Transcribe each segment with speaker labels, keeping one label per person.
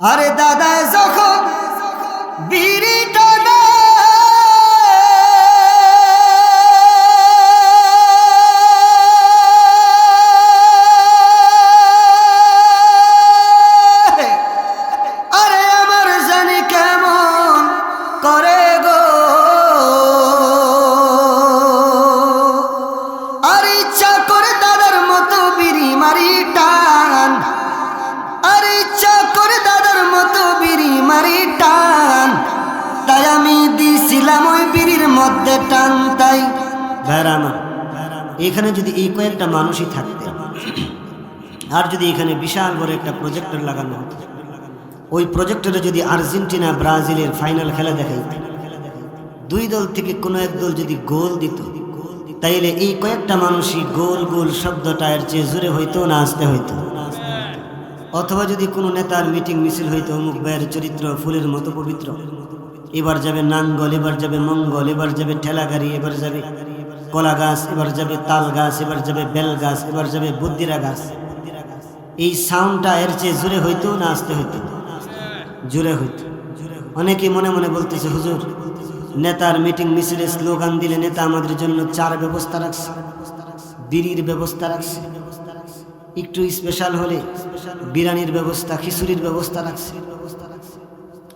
Speaker 1: আরে দাদা যখন বিড়িটা দেয়, আরে আমার জানি কেমন করে গো। আর ইচ্ছা করে দাদার মতো বিড়ি মারি টান, তাই আমি দিছিলাম ওই বিড়ির মধ্যে টান, তাই এখানে যদি এই কয়েকটা মানুষই থাকতে আর যদি এখানে বিশাল বড় একটা প্রজেক্টর লাগানো হতো, ওই প্রজেক্টরে যদি আর্জেন্টিনা, ব্রাজিলের ফাইনাল খেলা দেখাইত, দুই দল থেকে কোনো এক দল যদি গোল দিত, তাইলে এই কয়েকটা মানুষই গোল গোল শব্দটা এর চেয়ে জোরে হইতো না, আসতে হইতো। অথবা যদি কোনো নেতার মিটিং মিছিল হইতো, অমুক ভাইয়ের চরিত্র ফুলের মতো পবিত্র। এবার যাবে নাঙ্গল, এবার যাবে মঙ্গল, এবার যাবে ঠেলা গাড়ি এবার যাবে কলা গাছ এবার যাবে তাল গাছ এবার যাবে বেল গাছ এবার যাবে বুদ্ধিরা গাছ। এই সাউন্ডটা এর চেয়ে জোরে হইতো না আসতে হইতো? জোরে হইতো। অনেকে মনে মনে বলতেছে, হুজুর, নেতার মিটিং মিছিলে স্লোগান দিলে নেতা আমাদের জন্য চার ব্যবস্থা রাখছে, বিড়ির ব্যবস্থা রাখছে। একটু স্পেশাল হলে বিরিয়ানির ব্যবস্থা, খিচুড়ির ব্যবস্থা রাখছে।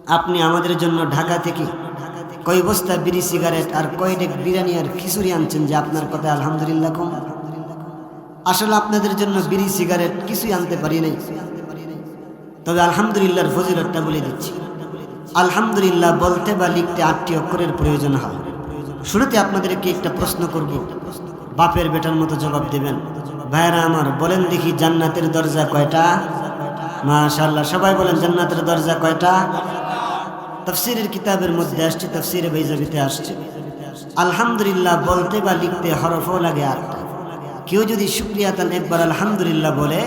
Speaker 1: আপনি আমাদের জন্য ঢাকা থেকে কয় বস্তা বিড়ি সিগারেট আর কয় ডেক বিরিয়ানি আর খিচুড়ি আনছেন যে আপনার কথা আলহামদুলিল্লাহ কম। আসলে আপনাদের জন্য বিড়ি সিগারেট কিছুই আনতে পারি নাই। তবে আলহামদুলিল্লাহর ফজিলতটা বলে দিচ্ছি। আলহামদুলিল্লাহ বলতে বা লিখতে আটটি অক্ষরের প্রয়োজন হয়। শুরুতে আপনাদেরকে একটা প্রশ্ন করব। বাপের বেটার মতো জবাব দেবেন। ভাইরা আমার, বলেন দেখি জান্নাতের দরজা কয়টা? মাশাল্লাহ সবাই বলেন জান্নাতের দরজা কয়টা? তফসিরের কিতাবের মধ্যে আসছে, তফসিরে বৈজাবিতে আসছে। আলহামদুলিল্লাহ বলতে বা লিখতে হরফও লাগে আটটা কেউ যদি শুক্রিয়া তান একবার আলহামদুলিল্লাহ বলে,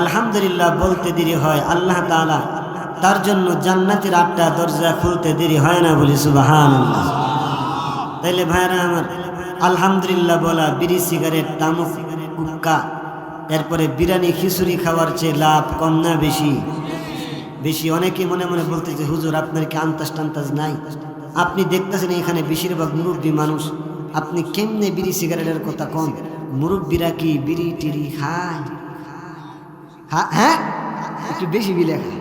Speaker 1: আলহামদুলিল্লাহ বলতে দেরি হয়, আল্লাহ তাআলা তার জন্য জান্নাতের আটটা দরজা খুলতে দেরি হয় না বলি সুবাহান তাইলে ভাইরা আমার, আলহামদুলিল্লাহ বলা বিড়ি, সিগারেট, তামুক কুক্কা এরপরে বিরিয়ানি, খিচুড়ি খাওয়ার চেয়ে লাভ কম না বেশি। বেশি অনেকে মনে মনে বলতেছে হুজুর, আপনার কি আন্তাজ টান্তাজ নাই? আপনি দেখতেছেন এখানে বেশিরভাগ মুরব্বী মানুষ। আপনি কেমনে বিড়ি সিগারেটের কথা কম মুরব্বীরা কি বিড়ি টিড়ি খায়? হ্যাঁ হ্যাঁ? একটু বেশি বিলে খায়।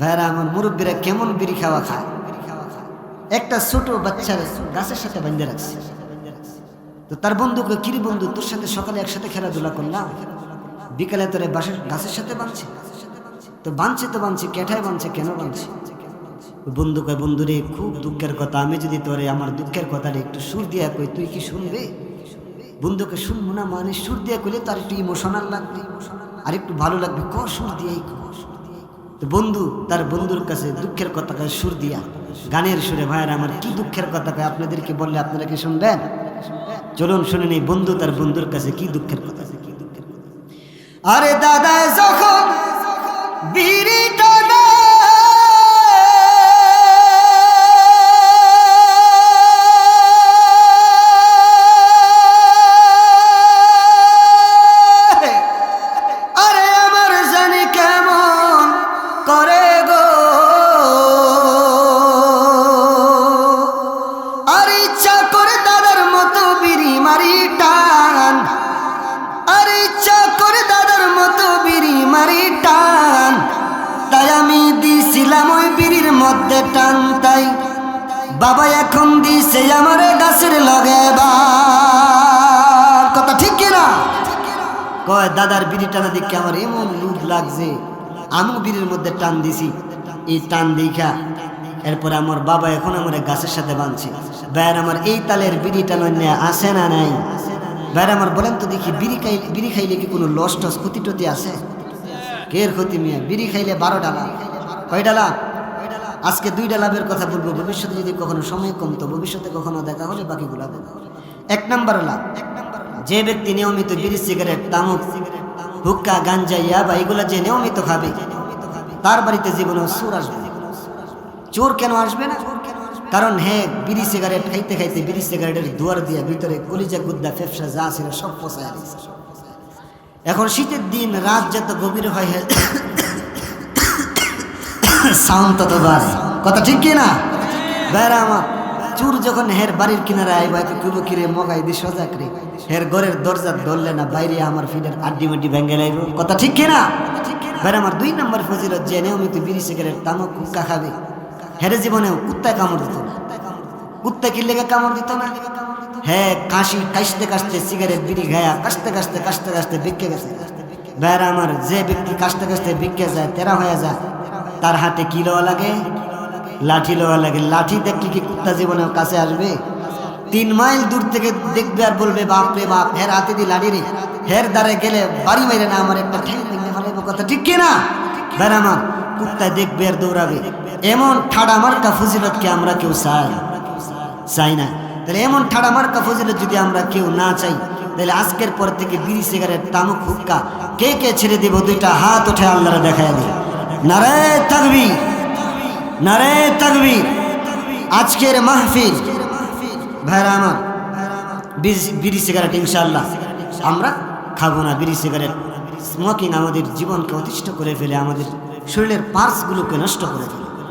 Speaker 1: ভাইরা, আমার মুরব্বীরা কেমন বিড়ি খাওয়া খায়? একটা ছোট বাচ্চার গাছের সাথে বান্ধে রাখছে। তো তার বন্ধুকে কিরি বন্ধু, তোর সাথে সকালে একসাথে খেলাধুলা করলাম? বিকালে তোরে বাসের গাছের সাথে বাঁধছে। তো বাঁধছে তো বাঁধছে, কেঠায় বাঁধছে, কেন বাঁধছে? বন্ধু কয় বন্ধু রে খুব দুঃখের কথা, আমি যদি তোরে আমার দুঃখের কথাটা একটু সুর দিয়া কই, তুই কি শুনবে? বন্ধুকে শুনব না মানে সুর দিয়া কইলে তার একটু ইমোশনাল লাগবে আর একটু ভালো লাগবে, ক সুর দিয়াই ক তো বন্ধু, তার বন্ধুর কাছে দুঃখের কথা কয়, সুর দিয়া। গানের সুরে, ভাইয়ের, আমার কি দুঃখের কথা কয়, আপনাদেরকে বললে আপনারা কি শুনবেন? চলুন শুনে নেই বন্ধু তার বন্ধুর কাছে কি দুঃখের কথা? কি দুঃখের কথা আরে দাদা, যখন বিড়িটা মারি টান, তাই আমি দিছিলাম ওই বিড়ির মধ্যে টান, তাই বাবা এখন দিছে আমার গাছের লগে বার। কথা ঠিক কিনা? কয়, দাদার বিড়ি টানা দেখে আমার এমন লুট লাগছে, আমিও বিড়ির মধ্যে টান দিছি, এই টান দেখা এরপরে আমার বাবা এখন আমার গাছের সাথে বাঁধছে ভাইয়ার আমার এই তালের বিড়ি টানা আসে না নাই? ভাইয়ার আমার বলেন তো দেখি, বিড়ি খাই, বিড়ি খাইলে কি কোনো লস টস ক্ষতি টতি আছে? কের ক্ষতি মিয়া বিড়ি খাইলে বারো ডালা। কয় ডালা? আজকে দুই ডালাবের কথা বলব, ভবিষ্যতে যদি কখনো সময় কমতো ভবিষ্যতে কখনো দেখা হলে বাকিগুলা বলব। এক নাম্বার লাভ যে ব্যক্তি নিয়মিত বিড়ি, সিগারেট, তামুক, হুক্কা, গাঞ্জা, ইয়াবা, এগুলা যে নিয়মিত খাবে, তার বাড়িতে জীবনে সুর আসবে। চোর কেন আসবে না? কারণ হ্যাঁ বিড়ি, সিগারেট, খাইতে খাইতে বিড়ি, সিগারেটের দুয়ার দিয়া ভিতরে কলিজা, গুদ্দা, ফেফসা যা ছিল সব দিয়েছে এখন শীতের দিন, রাত যত গভীর হয় সাউন্ড তত বাড়ে। কথা ঠিক কি না? বেড়া আমার, চুর যখন হের বাড়ির কিনারে আইবা একটু কুবো কিরে মগাই দি সজাগ রে। হের ঘরের দরজা ধরলে না, বাইরে আমার ফিডের আড্ডি মাড্ডি ভেঙে লাইব। কথা ঠিক কি না? বেড়া আমার দুই নম্বর ফজিলত, যে নিয়মিত বিড়ি, সিগারেট, তামাক কুক্কা খাবে। হেরে জীবনে কুত্তায় কামড় দিত না। কুত্তা কি লেগে কামড় দিত না? হ্যাঁ কাশি কাশতে কাশতে সিগারেট বিড়ি খায়া কাশতে কাশতে কাশতে কাশতে বিকে গেছে। বেড়া আমার যে ব্যক্তি কাশতে কাশতে বিকে যায়, তেরা হয়ে যায়। তার হাতে কি লওয়া লাগে? লাঠি লওয়া লাগে। লাঠি দেখলে কি কুত্তা জীবনের কাছে আসবে? তিন মাইল দূর থেকে দেখবে আর বলবে, বাপ রে বাপ, হের হাতে দি লাঠি রে। হের দ্বারে গেলে বাড়ি মেরে না, আমার একটা ঠ্যাং ভেঙে ফেলাইব কথা। ঠিক কিনা? বেড়া আমার কুত্তা দেখবে আর দৌড়াবে। এমন ঠাডা মার্কা ফজিলতকে আমরা কেউ চাই? চাই না। তাহলে এমন ঠাডা মার্কা ফজিলত যদি আমরা কেউ না চাই, তাহলে আজকের পর থেকে বিড়ি, সিগারেট, তামুক, হুক্কা, কে কে ছেড়ে দিব? দুইটা হাত উঠে আল্লাহরা দেখা দিই নারে তাকবীর নারে তাকবীর। আজকের মাহফিল, ভাইরা আমার, বিড়ি- সিগারেট ইনশাল্লাহ আমরা খাব না। বিড়ি, সিগারেট স্মোকিং আমাদের জীবনকে অতিষ্ঠ করে ফেলে, আমাদের শরীরের পার্টসগুলোকে নষ্ট করে ফেলে।